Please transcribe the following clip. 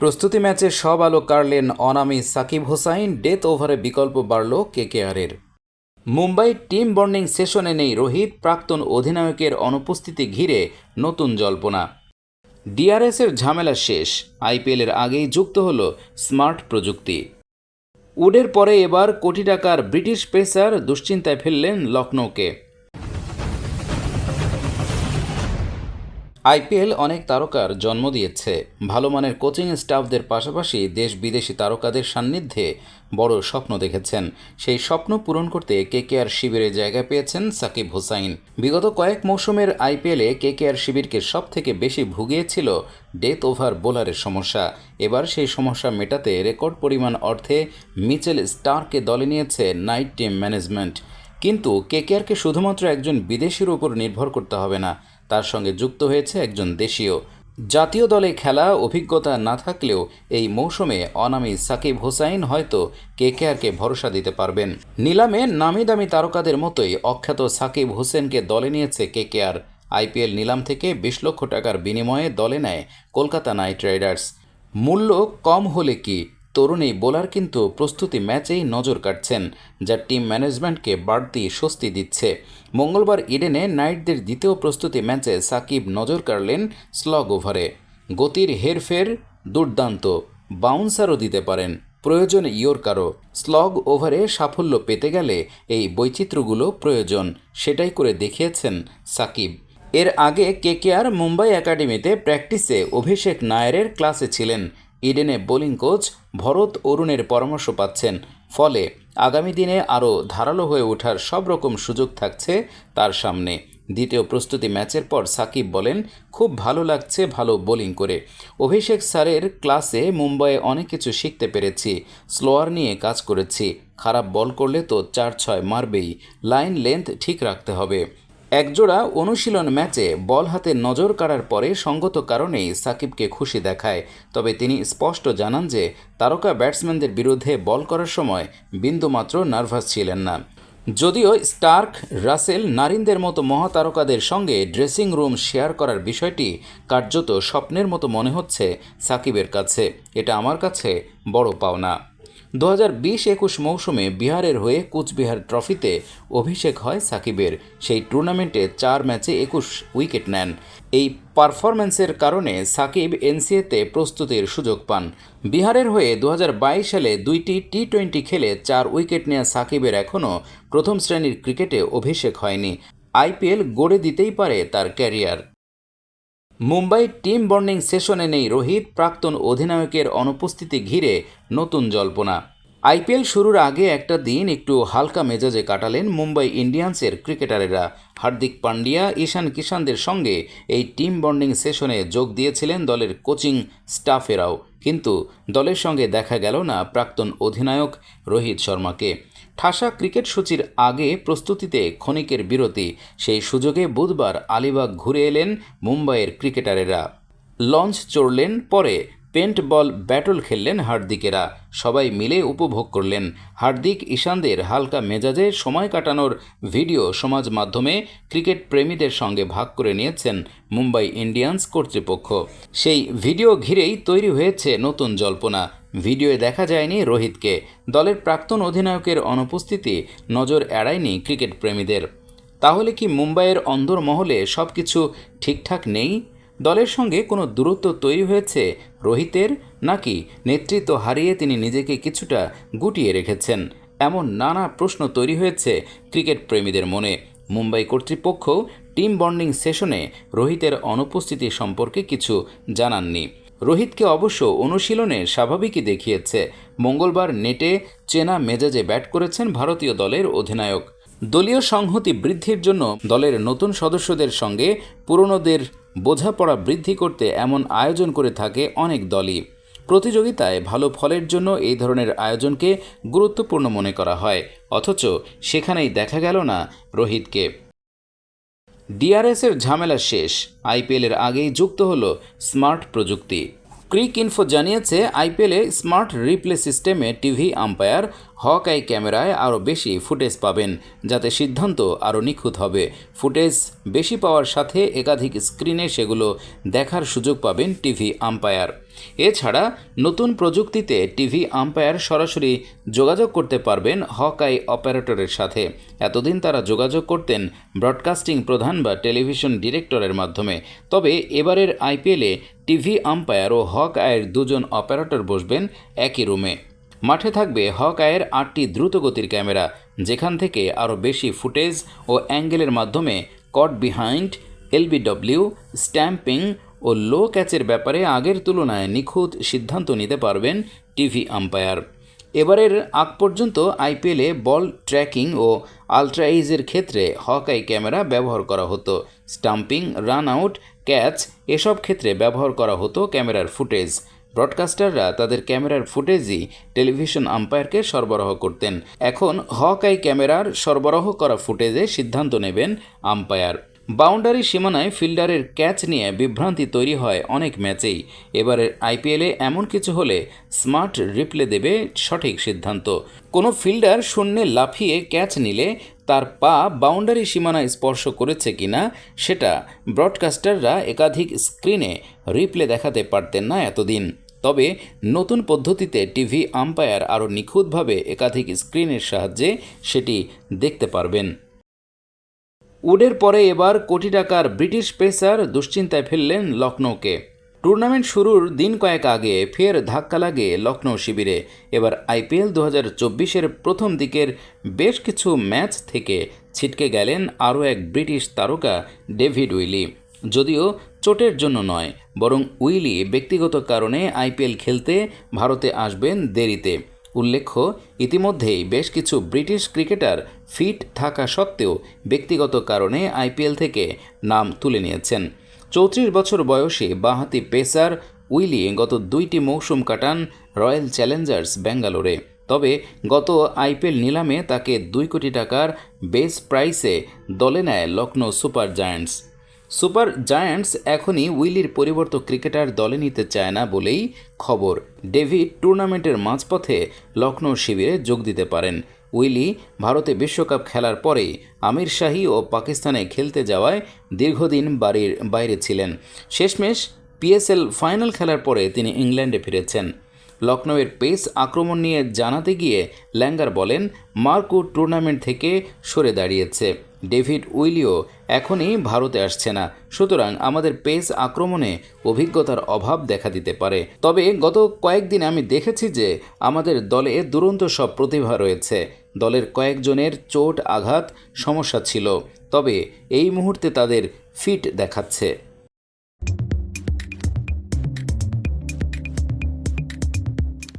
প্রস্তুতি ম্যাচে সব আলো কাড়লেন অনামি সাকিব হোসাইন, ডেথ ওভারে বিকল্প বাড়ল কেকেআরের। মুম্বাই টিম বর্নিং সেশনে নেই রোহিত, প্রাক্তন অধিনায়কের অনুপস্থিতি ঘিরে নতুন জল্পনা। ডিআরএসের ঝামেলা শেষ, আইপিএলের আগেই যুক্ত হল স্মার্ট প্রযুক্তি। উডের পরে এবার কোটি টাকার ব্রিটিশ পেসার দুশ্চিন্তায় ফেললেন লখনৌকে। আইপিএল অনেক তারকার জন্ম দিয়েছে। ভালো মানের কোচিং স্টাফদের পাশাপাশি দেশ বিদেশি তারকাদের সান্নিধ্যে বড় স্বপ্ন দেখেছেন। সেই স্বপ্ন পূরণ করতে কেকেআর শিবিরে জায়গা পেয়েছেন সাকিব হোসাইন। বিগত কয়েক মৌসুমের আইপিএলে কেকেআর শিবিরকে সব থেকে বেশি ভুগিয়েছিল ডেথ ওভার বোলারের সমস্যা। এবার সেই সমস্যা মেটাতে রেকর্ড পরিমাণ অর্থে মিচেল স্টারকে দলে নিয়েছে নাইট টিম ম্যানেজমেন্ট। কিন্তু কেকেআরকে শুধুমাত্র একজন বিদেশির উপর নির্ভর করতে হবে না। তার সঙ্গে যুক্ত হয়েছে একজন দেশীয়। জাতীয় দলে খেলা অভিজ্ঞতা না থাকলেও এই মৌসুমে অনামি সাকিব হোসাইন হয়তো কেকেআরকে ভরসা দিতে পারবেন। নিলামে নামি দামি তারকাদের মতোই অখ্যাত সাকিব হোসেনকে দলে নিয়েছে কেকেআর। আইপিএল নিলাম থেকে বিশ লক্ষ টাকার বিনিময়ে দলে নেয় কলকাতা নাইট রাইডার্স। মূল্য কম হলে কি তরুণ এই বোলার কিন্তু প্রস্তুতি ম্যাচেই নজর কাটছেন যা টিম ম্যানেজমেন্টকে বাড়তি স্বস্তি দিচ্ছে। মঙ্গলবার ইডেনে নাইটদের দ্বিতীয় প্রস্তুতি ম্যাচে সাকিব নজর কাড়লেন স্লগ ওভারে। গতির হেরফের দুর্দান্ত, বাউন্সারও দিতে পারেন। প্রয়োজন ইয়র্কারও। স্লগ ওভারে সাফল্য পেতে গেলে এই বৈচিত্র্যগুলো প্রয়োজন, সেটাই করে দেখিয়েছেন সাকিব। এর আগে কেকেআর মুম্বাই একাডেমিতে প্র্যাকটিসে অভিষেক নায়ারের ক্লাসে ছিলেন ইডেনে বোলিং কোচ ভরত অরুণের পরামর্শ পাচ্ছেন। ফলে আগামী দিনে আরও ধারালো হয়ে ওঠার সব রকম সুযোগ থাকছে তার সামনে। দ্বিতীয় প্রস্তুতি ম্যাচের পর সাকিব বলেন, খুব ভালো লাগছে ভালো বোলিং করে। অভিষেক স্যারের ক্লাসে মুম্বাইয়ে অনেক কিছু শিখতে পেরেছি, স্লোয়ার নিয়ে কাজ করেছি। খারাপ বল করলে তো চার ছয় মারবেই। লাইন লেন্থ ঠিক রাখতে হবে। একজোড়া অনুশীলন ম্যাচে বল হাতে নজর কাড়ার পরে সঙ্গত কারণেই সাকিবকে খুশি দেখায়। তবে তিনি স্পষ্ট জানান যে, তারকা ব্যাটসম্যানদের বিরুদ্ধে বল করার সময় বিন্দুমাত্র নার্ভাস ছিলেন না। যদিও স্টার্ক, রাসেল, নারিনদের মতো মহাতারকাদের সঙ্গে ড্রেসিং রুম শেয়ার করার বিষয়টি কার্যত স্বপ্নের মতো মনে হচ্ছে সাকিবের কাছে। এটা আমার কাছে বড় পাওনা। দু হাজার বিশ একুশ মৌসুমে বিহারের হয়ে কুচবিহার ট্রফিতে অভিষেক হয় সাকিবের। সেই টুর্নামেন্টে চার ম্যাচে একুশ উইকেট নেন। এই পারফরম্যান্সের কারণে সাকিব এনসিএতে প্রস্তুতির সুযোগ পান। বিহারের হয়ে দু হাজার বাইশ সালে দুইটি টি টোয়েন্টি খেলে চার উইকেট নেওয়া সাকিবের এখনও প্রথম শ্রেণির ক্রিকেটে অভিষেক হয়নি। আইপিএল গড়ে দিতেই পারে তার ক্যারিয়ার। মুম্বাই টিম বন্ডিং সেশনে নেই রোহিত, প্রাক্তন অধিনায়কের অনুপস্থিতি ঘিরে নতুন জল্পনা। আইপিএল শুরুর আগে একটা দিন একটু হালকা মেজাজে কাটালেন মুম্বাই ইন্ডিয়ান্সের ক্রিকেটারেরা। হার্দিক পান্ডিয়া ঈশান কিষানদের সঙ্গে এই টিম বন্ডিং সেশনে যোগ দিয়েছিলেন দলের কোচিং স্টাফেরাও। কিন্তু দলের সঙ্গে দেখা গেল না প্রাক্তন অধিনায়ক রোহিত শর্মাকে। ঠাসা ক্রিকেট সূচির আগে প্রস্তুতিতে ক্ষণিকের বিরতি। সেই সুযোগে বুধবার আলিবাগ ঘুরে এলেন মুম্বাইয়ের ক্রিকেটারেরা। লঞ্চ চড়লেন পরে পেন্ট বল ব্যাটল খেললেন হার্দিকেরা। সবাই মিলে উপভোগ করলেন। হার্দিক ঈশানদের হালকা মেজাজে সময় কাটানোর ভিডিও সমাজ মাধ্যমে ক্রিকেট প্রেমীদের সঙ্গে ভাগ করে নিয়েছেন মুম্বাই ইন্ডিয়ান্স কর্তৃপক্ষ। সেই ভিডিও ঘিরেই তৈরি হয়েছে নতুন জল্পনা। ভিডিওয়ে দেখা যায়নি রোহিতকে। দলের প্রাক্তন অধিনায়কের অনুপস্থিতি নজর এড়ায়নি ক্রিকেট প্রেমীদের। তাহলে কি মুম্বাইয়ের অন্দরমহলে সব কিছু ঠিকঠাক নেই? দলের সঙ্গে কোনো দূরত্ব তৈরি হয়েছে রোহিতের, নাকি নেতৃত্ব হারিয়ে তিনি নিজেকে কিছুটা গুটিয়ে রেখেছেন? এমন নানা প্রশ্ন তৈরি হয়েছে ক্রিকেট প্রেমীদের মনে। মুম্বাই কর্তৃপক্ষ টিম বন্ডিং সেশনে রোহিতের অনুপস্থিতি সম্পর্কে কিছু জানাননি। রোহিতকে অবশ্য অনুশীলনে স্বাভাবিকই দেখিয়েছে। মঙ্গলবার নেটে চেনা মেজাজে ব্যাট করেছেন ভারতীয় দলের অধিনায়ক। দলীয় সংহতি বৃদ্ধির জন্য দলের নতুন সদস্যদের সঙ্গে পুরনোদের বোঝাপড়া বৃদ্ধি করতে এমন আয়োজন করে থাকে অনেক দলই। প্রতিযোগিতায় ভালো ফলের জন্য এই ধরনের আয়োজনকে গুরুত্বপূর্ণ মনে করা হয়। অথচ সেখানেই দেখা গেল না রোহিতকে। ডিআরএসের ঝামেলা শেষ। আইপিএলের আগেই যুক্ত হলো স্মার্ট প্রযুক্তি। ক্রিক ইনফো জানিয়েছে, আইপিএলে স্মার্ট রিপ্লে সিস্টেমে টিভি আম্পায়ার হক আই ক্যামেরায় আরও বেশি ফুটেজ পাবেন, যাতে সিদ্ধান্ত আরও নিখুঁত হবে। ফুটেজ বেশি পাওয়ার সাথে একাধিক স্ক্রিনে সেগুলো দেখার সুযোগ পাবেন টিভি আম্পায়ার। এছাড়া নতুন প্রযুক্তিতে টিভি আম্পায়ার সরাসরি যোগাযোগ করতে পারবেন হক আই অপারেটরের সাথে। এতদিন তারা যোগাযোগ করতেন ব্রডকাস্টিং প্রধান বা টেলিভিশন ডিরেক্টরের মাধ্যমে। তবে এবারের আইপিএলে টিভি আম্পায়ার ও হক আয়ের দুজন অপারেটর বসবেন একই রুমে। মাঠে থাকবে হক আয়ের আটটি দ্রুতগতির ক্যামেরা, যেখান থেকে আরও বেশি ফুটেজ ও অ্যাঙ্গেলের মাধ্যমে কট বিহাইন্ড, এলবিডব্লিউ, স্ট্যাম্পিং ও লো ক্যাচের ব্যাপারে আগের তুলনায় নিখুঁত সিদ্ধান্ত নিতে পারবেন টিভি আম্পায়ার। এবারের আগ পর্যন্ত আইপিএলে বল ট্র্যাকিং ও আলট্রাইজের ক্ষেত্রে হকাই ক্যামেরা ব্যবহার করা হতো। স্টাম্পিং রান আউট ক্যাচ এসব ক্ষেত্রে ব্যবহার করা হতো ক্যামেরার ফুটেজ। ব্রডকাস্টাররা তাদের ক্যামেরার ফুটেজই টেলিভিশন আম্পায়ারকে সরবরাহ করতেন। এখন হক আই ক্যামেরার সরবরাহ করা ফুটেজে সিদ্ধান্ত নেবেন আম্পায়ার বাউন্ডারি সীমানায় ফিল্ডারের ক্যাচ নিয়ে বিভ্রান্তি তৈরি হয় অনেক ম্যাচেই। এবারের আইপিএলে এমন কিছু হলে স্মার্ট রিপ্লে দেবে সঠিক সিদ্ধান্ত। কোনো ফিল্ডার শূন্যে লাফিয়ে ক্যাচ নিলে তার পা বাউন্ডারি সীমানায় স্পর্শ করেছে কিনা সেটা ব্রডকাস্টাররা একাধিক স্ক্রিনে রিপ্লে দেখাতে পারতেন না এতদিন। তবে নতুন পদ্ধতিতে টিভি আম্পায়ার আরও নিখুঁতভাবে একাধিক স্ক্রিনের সাহায্যে সেটি দেখতে পারবেন। উডের পরে এবার কোটি টাকার ব্রিটিশ পেসার দুশ্চিন্তায় ফেললেন লখনৌকে। টুর্নামেন্ট শুরুর দিন কয়েক আগে ফের ধাক্কা লাগে লখনৌ শিবিরে। এবার আইপিএল দু হাজার চব্বিশের প্রথম দিকের বেশ কিছু ম্যাচ থেকে ছিটকে গেলেন আরও এক ব্রিটিশ তারকা ডেভিড উইলি। যদিও চোটের জন্য নয়, বরং উইলি ব্যক্তিগত কারণে আইপিএল খেলতে ভারতে আসবেন দেরিতে। উল্লেখ্য, ইতিমধ্যেই বেশ কিছু ব্রিটিশ ক্রিকেটার ফিট থাকা সত্ত্বেও ব্যক্তিগত কারণে আইপিএল থেকে নাম তুলে নিয়েছেন। চৌত্রিশ বছর বয়সী বাঁহাতি পেসার উইলি গত দুইটি মৌসুম কাটান রয়্যাল চ্যালেঞ্জার্স ব্যাঙ্গালোরে। তবে গত আইপিএল নিলামে তাকে দুই কোটি টাকার বেস প্রাইসে দলে নেয় Lucknow Super Giants. Super Giants এখনই উইলির পরিবর্তক ক্রিকেটার দলে নিতে চায় না বলেই খবর। ডেভিড টুর্নামেন্টের মাঝপথে লখনৌ শিবিরে যোগ দিতে পারেন। উইলি ভারতে বিশ্বকাপ খেলার পরেই আমির শাহী ও পাকিস্তানে খেলতে যাওয়ায় দীর্ঘদিন বাড়ির বাইরে ছিলেন। শেষমেশ পিএসএল ফাইনাল খেলার পরে তিনি ইংল্যান্ডে ফিরেছেন। লখনৌয়ের পেস আক্রমণ নিয়ে জানাতে গিয়ে ল্যাঙ্গার বলেন, মার্কো টুর্নামেন্ট থেকে সরে দাঁড়িয়েছে। ডেভিড উইলিও এখনই ভারতে আসছে না। সুতরাং আমাদের পেস আক্রমণে অভিজ্ঞতার অভাব দেখা দিতে পারে। তবে গত কয়েকদিন আমি দেখেছি যে আমাদের দলে দুরন্ত সব প্রতিভা রয়েছে। দলের কয়েকজনের চোট আঘাত সমস্যা ছিল। তবে এই মুহূর্তে তাদের ফিট দেখাচ্ছে।